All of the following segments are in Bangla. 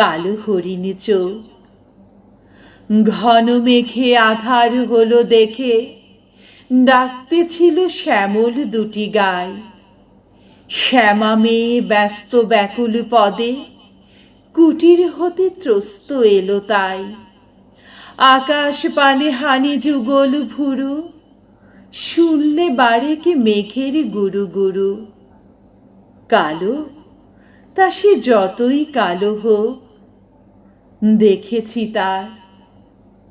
কালো হরিণ চোখ। ঘন মেঘে আধার হলো দেখে, ডাকতে ছিল শ্যামল দুটি গায় শ্যামা মেয়ে ব্যস্ত ব্যাকুল পদে, কুটির হতে ত্রস্ত এলো তাই। আকাশ পানে হানি যুগল ভুরু, শুনলে বাড়ে কি মেঘের গুরু গুরু। কালো, তা সে যতই কালো হোক দেখেছি তার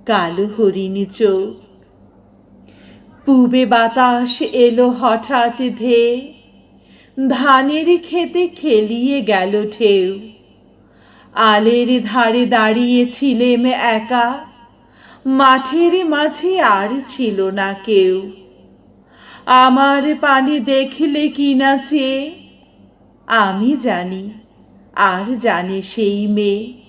কালো হরিণী চোখ। পূবে বাতাস এলো হঠাৎ ধেয়ে ধানের খেতে খেলিয়ে গেল ঢেউ। আলের ধারে দাঁড়িয়েছিলেম একা, মাঠের মাঝে আর ছিল না কেউ। আমার পানি দেখলে কি না চেয়ে, আমি জানি, আর জানে সেই মেয়ে।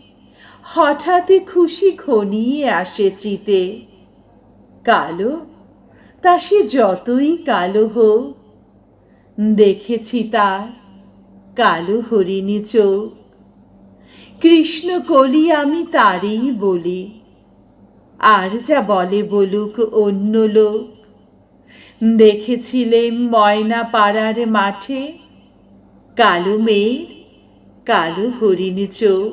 হঠাৎ খুশি ঘনিয়ে আসে চিতে। কালো? তা সে যতই কালো হোক, দেখেছি তার কালো হরিণী চোখ। কৃষ্ণ কলি আমি তারই বলি, আর যা বলে বলুক অন্য লোক। দেখেছিলেন ময়না পাড়ার মাঠে কালো মেয়ের কালো হরিণী চোখ।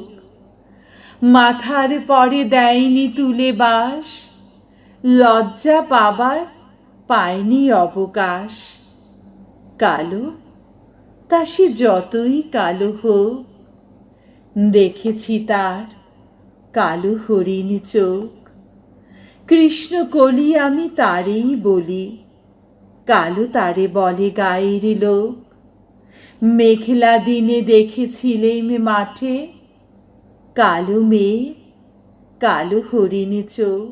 মাথার পরে দেয়নি তুলে বাস, লজ্জা পাবার পায়নি অবকাশ। কালো, তা সে যতই কালো হোক, দেখেছি তার কালো হরিণ চোখ। কৃষ্ণ কলি আমি তারেই বলি, কালো তারে বলে গায়ের লোক। মেঘলা দিনে দেখেছিলেম মাঠে কালো মেয়ে কালো হরিণী চোখ